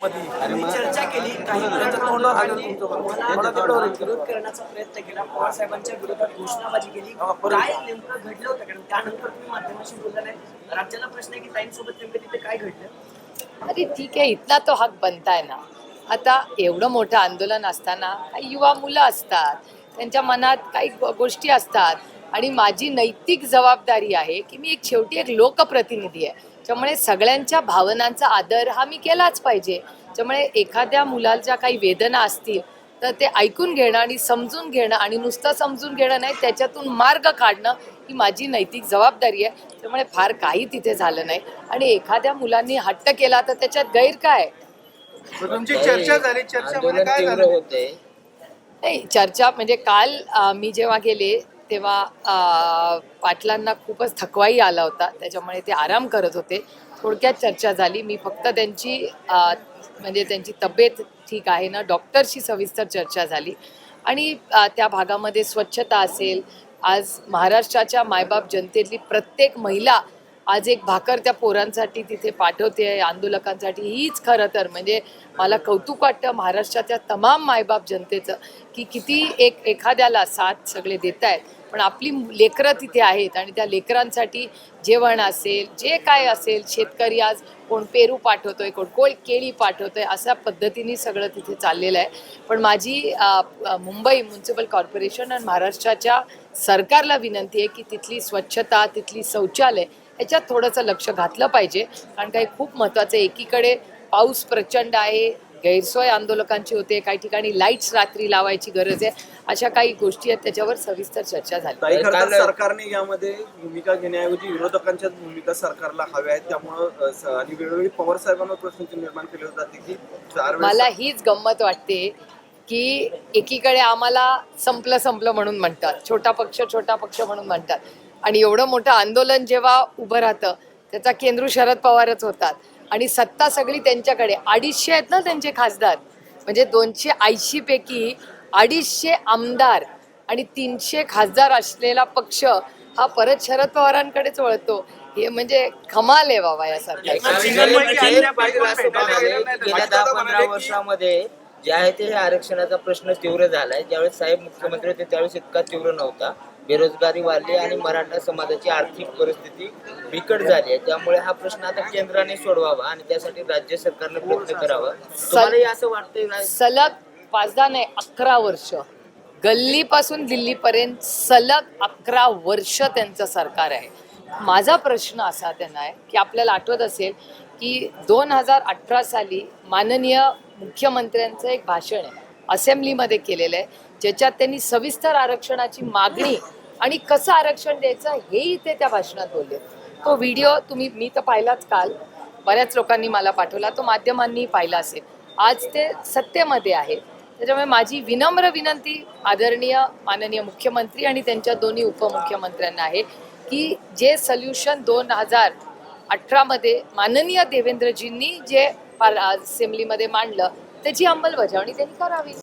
चर्चा केली काही विरोध करण्याचा प्रयत्न केला. पवार साहेबांच्या विरोधात घोषणाबाजी केली. काय नेमकं घडलं होतं? कारण त्यानंतर तुम्ही माध्यमाशी बोलला नाही. राज्याला प्रश्न आहे की ताईंसोबत नेमकं तिथे काय घडलं? अरे ठीक आहे इथला तो हक बनताय ना. आता एवढं मोठं आंदोलन असताना काही युवा मुलं असतात. त्यांच्या मनात काही गोष्टी असतात. आणि माझी नैतिक जबाबदारी आहे की मी एक शेवटी एक लोकप्रतिनिधी आहे. त्यामुळे सगळ्यांच्या भावनांचा आदर हा मी केलाच पाहिजे. त्यामुळे एखाद्या मुलाच्या काही वेदना असतील तर ते ऐकून घेणं आणि समजून घेणं आणि नुसतं समजून घेणं नाही त्याच्यातून मार्ग काढणं ही माझी नैतिक जबाबदारी आहे. त्यामुळे फार काही तिथे झालं नाही. आणि एखाद्या मुलांनी हट्ट केला तर त्याच्यात गैर काय? तुमची चर्चा झाली. चर्चामध्ये आंदोलन काय तीव्र झालं? होते. नाही चर्चा म्हणजे काल मी जेव्हा गेले तेव्हा पाटलांना खूपच थकवाई आला होता. त्याच्यामुळे ते आराम करत होते. थोडक्यात चर्चा झाली. मी फक्त त्यांची म्हणजे त्यांची तब्येत ठीक आहे ना डॉक्टरशी सविस्तर चर्चा झाली. आणि त्या भागामध्ये स्वच्छता असेल. आज महाराष्ट्राच्या मायबाप जनतेतली प्रत्येक महिला आज एक भाकर त्या पोरांसाठी तिथे पाठवते आहे आंदोलकांसाठी. हीच खरं तर म्हणजे मला कौतुक वाटतं महाराष्ट्राच्या तमाम मायबाप जनतेचं की किती एक एखाद्याला साथ सगळे देत आहेत पण आपली लेकरं तिथे आहेत आणि त्या लेकरांसाठी जेवण असेल जे काय असेल शेतकरी आज कोण पेरू पाठवतोय कोण कोण केळी पाठवतोय अशा पद्धतीने सगळं तिथे चाललेलं आहे. पण माझी मुंबई म्युन्सिपल कॉर्पोरेशन आणि महाराष्ट्राच्या सरकारला विनंती आहे की तिथली स्वच्छता तिथली शौचालय याच्यात थोडंसं लक्ष घातलं पाहिजे. कारण काही खूप महत्त्वाचं आहे. एकीकडे पाऊस प्रचंड आहे गैरसोय आंदोलकांची होते काही ठिकाणी लाईट्स रात्री लावायची गरज आहे अशा काही गोष्टी आहेत त्याच्यावर सविस्तर चर्चा झाली. खरं सरकारने यामध्ये भूमिका घेण्याऐवजी विरोधकांच्याच भूमिका सरकारला हव्या आहेत. त्यामुळं अ, स- आणि वेळोवेळी पवार साहेबांवर प्रश्न निर्माण केले जाते की चार वेळेस मला हीच गंमत वाटते की एकीकडे आम्हाला संपलं संपलं म्हणून म्हणतात. छोटा पक्ष छोटा पक्ष म्हणून म्हणतात. आणि एवढं मोठं आंदोलन जेव्हा उभं राहतं त्याचा केंद्र शरद पवारच होतात. आणि सत्ता सगळी त्यांच्याकडे. अडीचशे आहेत ना त्यांचे खासदार? म्हणजे दोनशे ऐंशी पैकी अडीचशे आमदार आणि तीनशे खासदार असलेला पक्ष हा परत शरद पवारांकडेच वळतो. हे म्हणजे कमाल आहे बाबा या. गेल्या दहा पंधरा वर्षामध्ये जे आहे ते आरक्षणाचा प्रश्न तीव्र झालाय. ज्यावेळेस साहेब मुख्यमंत्री होते त्यावेळेस इतका तीव्र नव्हता. बेरोजगारी वाढली आणि मराठा समाजाची आर्थिक परिस्थिती बिकट झाली आहे. त्यामुळे हा प्रश्न आता केंद्राने सोडवावा आणि त्यासाठी राज्य सरकारने प्रयत्न करावा. तुम्हालाही असं वाटतंय ना? सलग पाच दहा नाही अकरा वर्ष. गल्लीपासून दिल्लीपर्यंत सलग अकरा वर्ष त्यांचं सरकार आहे. माझा प्रश्न असा त्यांना आहे की आपल्याला आठवत असेल की दोन हजार अठरा साली माननीय मुख्यमंत्र्यांचं एक भाषण आहे असेंब्लीमध्ये केलेलं आहे. ज्याच्यात त्यांनी सविस्तर आरक्षणाची मागणी आणि कसं आरक्षण द्यायचं हेही ते त्या भाषणात बोलले. तो व्हिडिओ तुम्ही मी तर पाहिलाच काल. बऱ्याच लोकांनी मला पाठवला. तो माध्यमांनी पाहिला असेल. आज ते सत्तेमध्ये आहे. त्याच्यामुळे माझी विनम्र विनंती आदरणीय माननीय मुख्यमंत्री आणि त्यांच्या दोन्ही उपमुख्यमंत्र्यांना आहे की जे सोल्युशन दोन हजार अठरामध्ये माननीय देवेंद्रजींनी जे पार- असेंब्लीमध्ये मांडलं त्याची अंमलबजावणी त्यांनी करावी.